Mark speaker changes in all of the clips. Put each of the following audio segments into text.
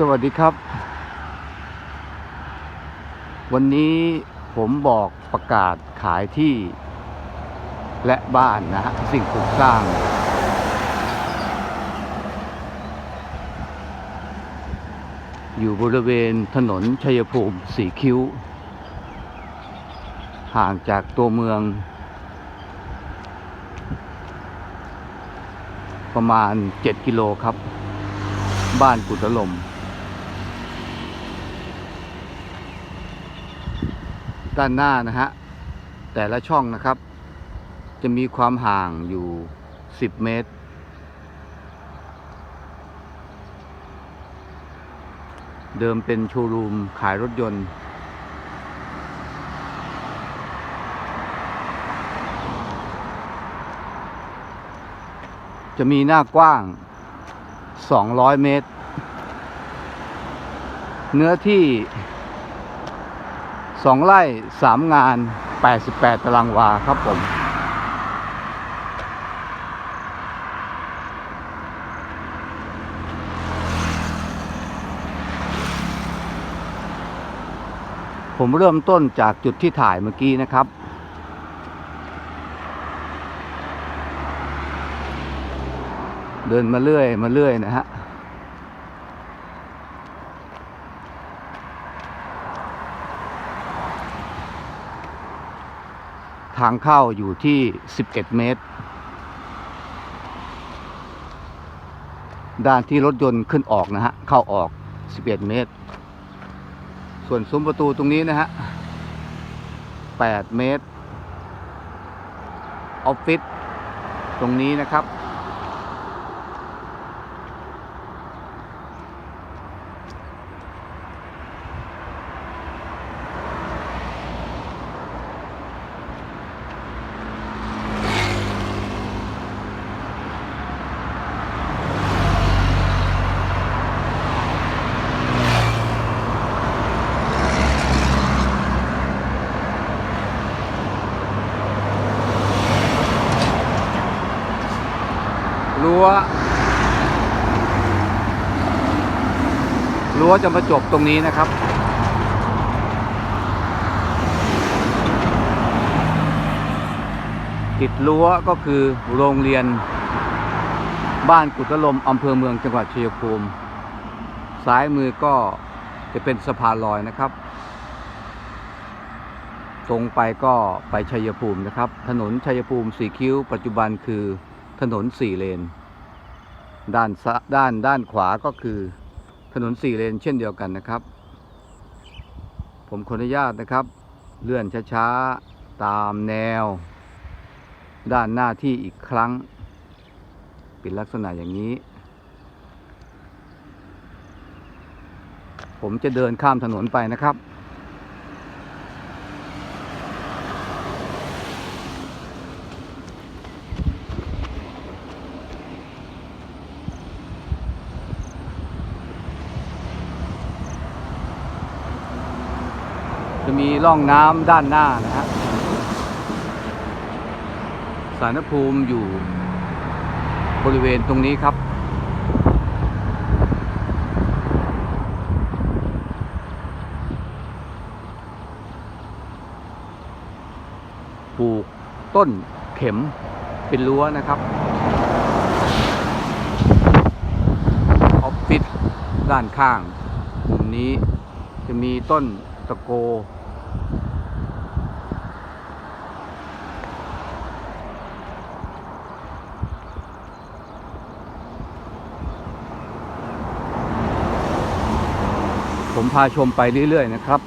Speaker 1: สวัสดีครับ วันนี้ผมบอกประกาศขายที่และบ้านนะฮะสิ่งปลูกสร้าง อยู่บริเวณถนนชัยภูมิสีคิ้ว ห่างจากตัวเมือง ประมาณ 7 กิโลครับ บ้านกุฎลม ด้านหน้านะฮะ แต่ละช่องนะครับ จะมีความห่างอยู่ 10 เมตร เดิมเป็นโชว์รูมขายรถยนต์ จะมีหน้ากว้าง 200 เมตร เนื้อที่ 2 ไร่ 3 งาน 88 ตารางวาครับผม ผมเริ่มต้นจากจุดที่ถ่ายเมื่อกี้นะครับเดินมาเรื่อย มาเรื่อยนะฮะ ทางเข้าอยู่ที่ 11 เมตร ด้านที่รถยนต์ขึ้นออกนะฮะ เข้าออก 11 เมตร ส่วนซุ้มประตูตรงนี้นะฮะ 8 เมตร ออฟฟิศตรงนี้นะครับ รั้ว รั้วจะมาจบตรงนี้นะครับ ติดรั้วก็คือโรงเรียน บ้านกุตลมอำเภอเมืองจังหวัดชัยภูมิซ้ายมือก็จะเป็นสะพานลอยนะครับ ตรงไปก็ไปชัยภูมินะครับ ถนนชัยภูมิสีคิ้ว ปัจจุบันคือถนนสี่เลน ด้านซะด้านด้านขวาก็คือ ถนนสี่เลนเช่นเดียวกันนะครับ ผมขออนุญาตนะครับ เลื่อนช้าๆ ตามแนว ด้านหน้าที่อีกครั้ง เป็นลักษณะอย่างนี้ ผมจะเดินข้ามถนนไปนะครับ มีร่องน้ำด้านหน้านะฮะสารภูมิอยู่บริเวณตรงนี้ครับปลูกต้นเข็มเป็นรั้วนะครับ ออฟฟิศด้านข้าง มุมนี้จะมีต้นตะโก พาชมไปเรื่อย ๆ นะครับ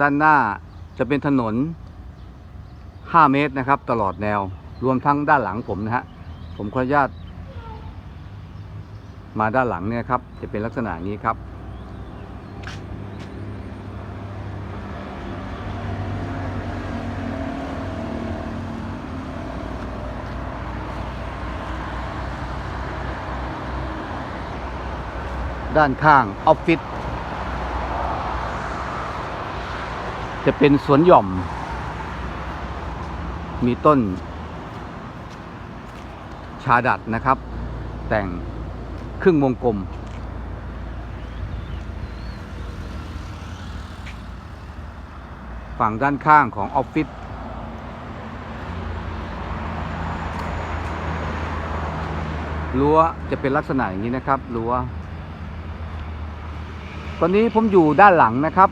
Speaker 1: ด้านหน้าจะเป็นถนน 5 เมตรนะครับ ตลอดแนว รวมทั้งด้านหลังผมนะฮะ ผมขออนุญาตมาด้านหลังเนี่ยครับ จะเป็นลักษณะนี้ครับ ด้านข้างออฟฟิศจะเป็นสวนหย่อม มีต้น ชาดัดนะครับ แต่งครึ่งวงกลม ฝั่งด้านข้างของออฟฟิศรั้วจะเป็นลักษณะอย่างนี้นะครับรั้ว ตอนนี้ผมอยู่ด้านหลังนะครับ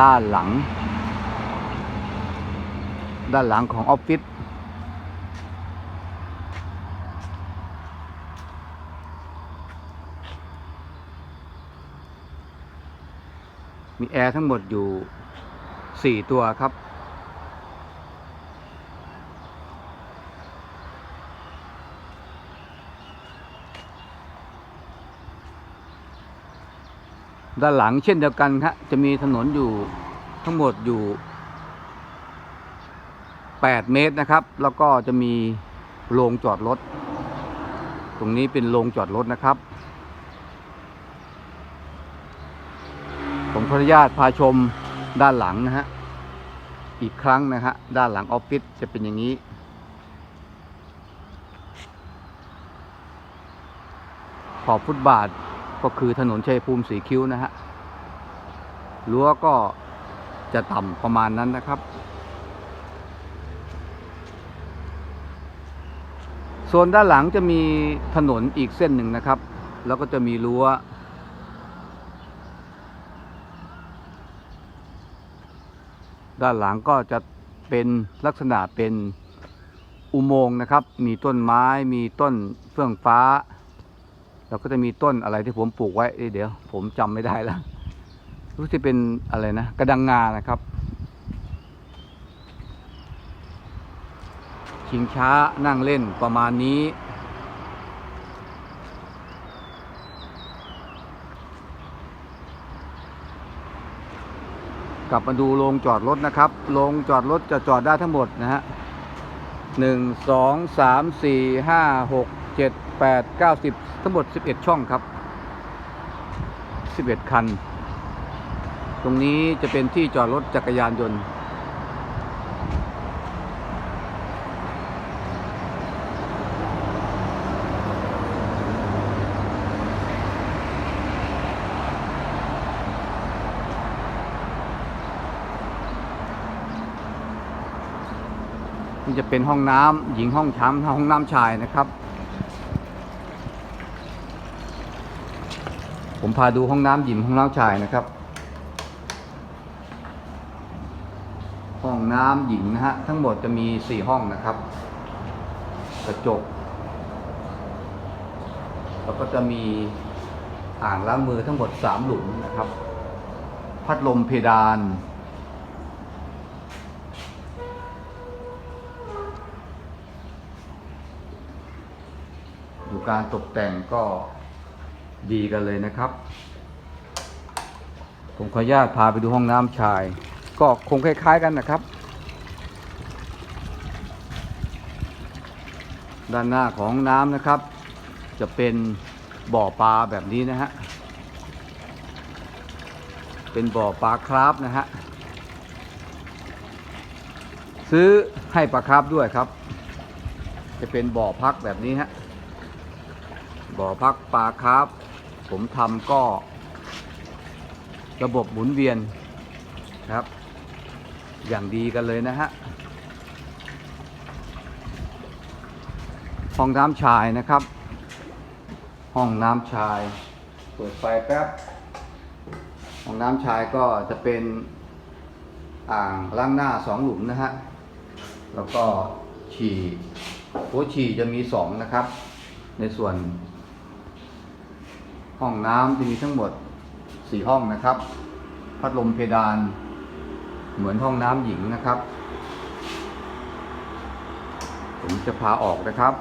Speaker 1: ด้านหลัง ด้านหลังของออฟฟิศมีแอร์ทั้งหมดอยู่ 4 ตัวครับ ด้านหลังเช่นเดียวกันครับจะมีถนนอยู่ทั้งหมดอยู่ 8 เมตรนะครับ แล้วก็จะมีโรงจอดรถ ตรงนี้เป็นโรงจอดรถนะครับ ผมขออนุญาตพาชมด้านหลังนะฮะ อีกครั้งนะฮะ ด้านหลังออฟฟิศจะเป็นอย่างนี้ขอบฟุตบาท ก็คือถนนชัยภูมิสีคิ้วนะฮะรั้วก็จะต่ำประมาณนั้นนะครับ ส่วนด้านหลังจะมีถนนอีกเส้นหนึ่งนะครับ แล้วก็จะมีรั้ว ด้านหลังก็จะเป็นลักษณะเป็นอุโมงค์นะครับ มีต้นไม้ มีต้นเฟื่องฟ้า แล้วก็จะมีต้นอะไรที่ผมปลูกไว้เดี๋ยว ผมจำไม่ได้แล้วรู้ที่เป็นอะไรนะกระดังงานะครับ ชิงช้านั่งเล่นประมาณนี้ กลับมาดูโรงจอดรถนะครับโรงจอดรถจะจอดได้ทั้งหมดนะฮะหนึ่งสองสามสี่ห้าหกเจ็ดแปดเก้าสิบ ทั้งหมดสิบเอ็ดช่องครับสิบเอ็ดคัน ตรงนี้จะเป็นที่จอดรถจักรยานยนต์ นี่จะเป็นห้องน้ำหญิงห้องช้ำห้องน้ำชายนะครับ ผมพาดูห้องน้ำหญิงห้องน้ำชายนะครับ ห้องน้ำหญิงนะฮะทั้งหมดจะมีสี่ห้องนะครับ กระจก แล้วก็จะมีอ่างล้างมือทั้งหมดสามหลุมนะครับ พัดลมเพดานดูการตกแต่งก็ ดีกันเลยนะครับ ผมขออนุญาตพาไปดูห้องน้ำชาย ก็คงคล้าย ๆกันนะครับ ด้านหน้าของน้ำนะครับ จะเป็นบ่อปลาแบบนี้นะฮะ เป็นบ่อปลาคราฟนะฮะ ซื้อให้ปลาคราฟด้วยครับ จะเป็นบ่อพักแบบนี้ฮะบ่อพักปลาคราฟ ผมทำก็ ระบบหมุนเวียนครับ อย่างดีกันเลยนะฮะห้องน้ำชายนะครับ ห้องน้ำชาย เปิดไฟแป๊บห้องน้ำชายก็จะเป็นอ่างล้างหน้าสองหลุมนะฮะ แล้วก็ฉี่โถฉี่จะมีสองนะครับ ในส่วน ห้องน้ำจะมีทั้งหมดสี่ห้องนะครับ พัดลมเพดาน เหมือนห้องน้ำหญิงนะครับ ผมจะพาออกนะครับ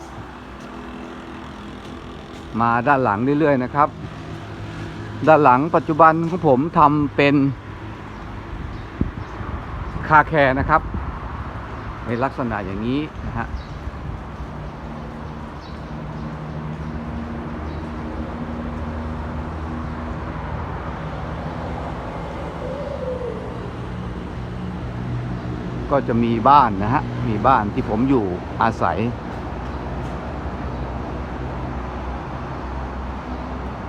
Speaker 1: มาด้านหลังเรื่อยๆนะครับ ด้านหลังปัจจุบันของผมทำเป็นคาแคร์นะครับ ในลักษณะอย่างนี้นะฮะ ก็จะมีบ้านนะฮะ มีบ้านที่ผมอยู่อาศัย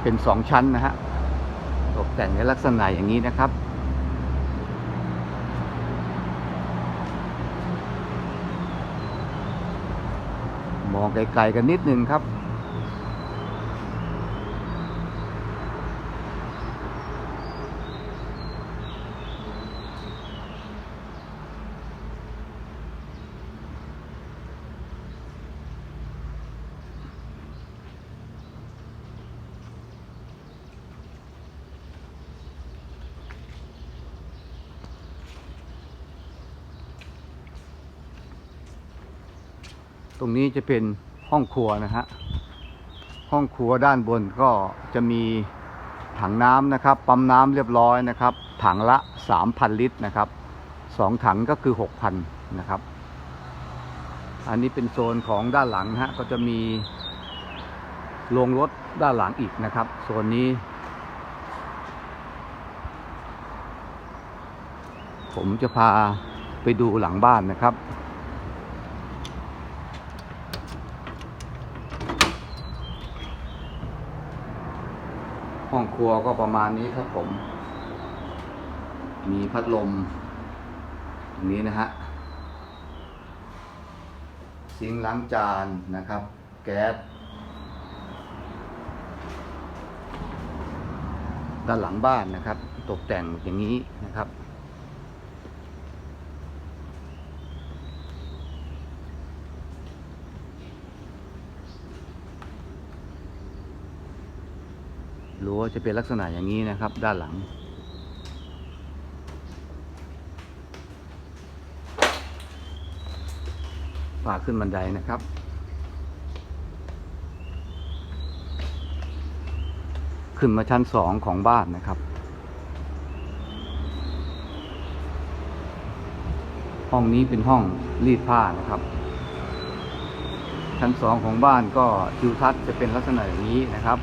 Speaker 1: เป็นสองชั้นนะฮะ ตกแต่งในลักษณะอย่างนี้นะครับมองไกลๆกันนิดนึงครับ ตรงนี้จะเป็นห้องครัวนะฮะ ห้องครัวด้านบนก็จะมีถังน้ำนะครับ ปั๊มน้ำเรียบร้อยนะครับ ถังละ 3,000 ลิตรนะครับสองถังก็คือ 6,000 นะครับ อันนี้เป็นโซนของด้านหลังนะฮะ ก็จะมีโรงรถด้านหลังอีกนะครับ โซนนี้ ผมจะพาไปดูหลังบ้านนะครับ ห้องครัวก็ประมาณนี้ครับผม มีพัดลม ตรงนี้นะฮะซิงล้างจานนะครับ แก๊ส ด้านหลังบ้านนะครับ ตกแต่งอย่างนี้นะครับ รั้วจะเป็นลักษณะอย่างนี้นะครับ ด้านหลัง ฝากขึ้นบันไดนะครับขึ้นมาชั้นสองของบ้านนะครับ ห้องนี้เป็นห้องรีดผ้านะครับ ชั้นสองของบ้านก็ทิวทัศน์จะเป็นลักษณะอย่างนี้นะครับ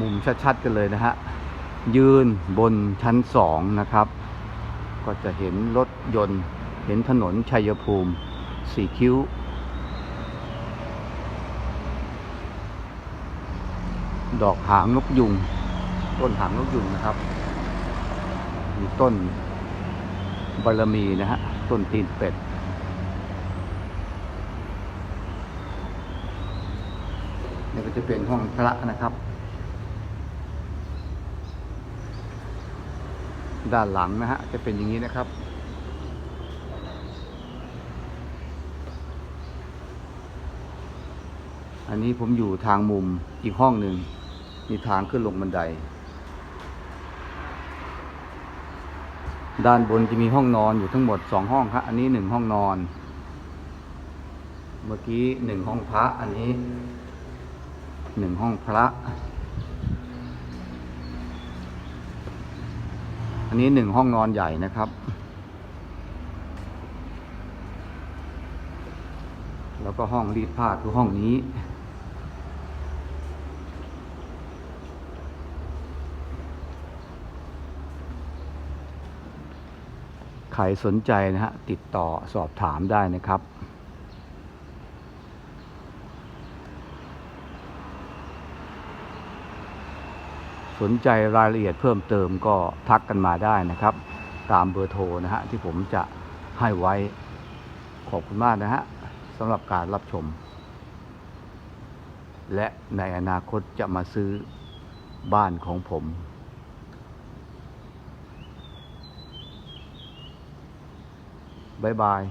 Speaker 1: มุมชัดๆกันเลยนะฮะ ยืนบนชั้นสองนะครับ ก็จะเห็นรถยนต์ เห็นถนนชัยภูมิสี่คิ้ว ดอกหางนกยุง ต้นหางนกยุงนะครับมีต้นบารมีนะฮะ ต้นตีนเป็ดนี่ก็จะเป็นห้องพระนะครับ ด้านหลังนะฮะจะเป็นอย่างนี้นะครับ อันนี้ผมอยู่ทางมุมอีกห้องหนึ่งมีทางขึ้นลงบันได ด้านบนจะมีห้องนอนอยู่ทั้งหมดสองห้องครับอันนี้หนึ่งห้องนอน เมื่อกี้หนึ่งห้องพระอันนี้หนึ่งห้องพระ อันนี้หนึ่งห้องนอนใหญ่นะครับ แล้วก็ห้องรีดผ้าคือห้องนี้ ใครสนใจนะฮะ ติดต่อสอบถามได้นะครับ สนใจรายละเอียดเพิ่มเติมก็ทักกันมาได้นะครับ ตามเบอร์โทรนะฮะที่ผมจะให้ไว้ขอบคุณมากนะฮะสำหรับการรับชม และในอนาคตจะมาซื้อบ้านของผม บ๊ายบาย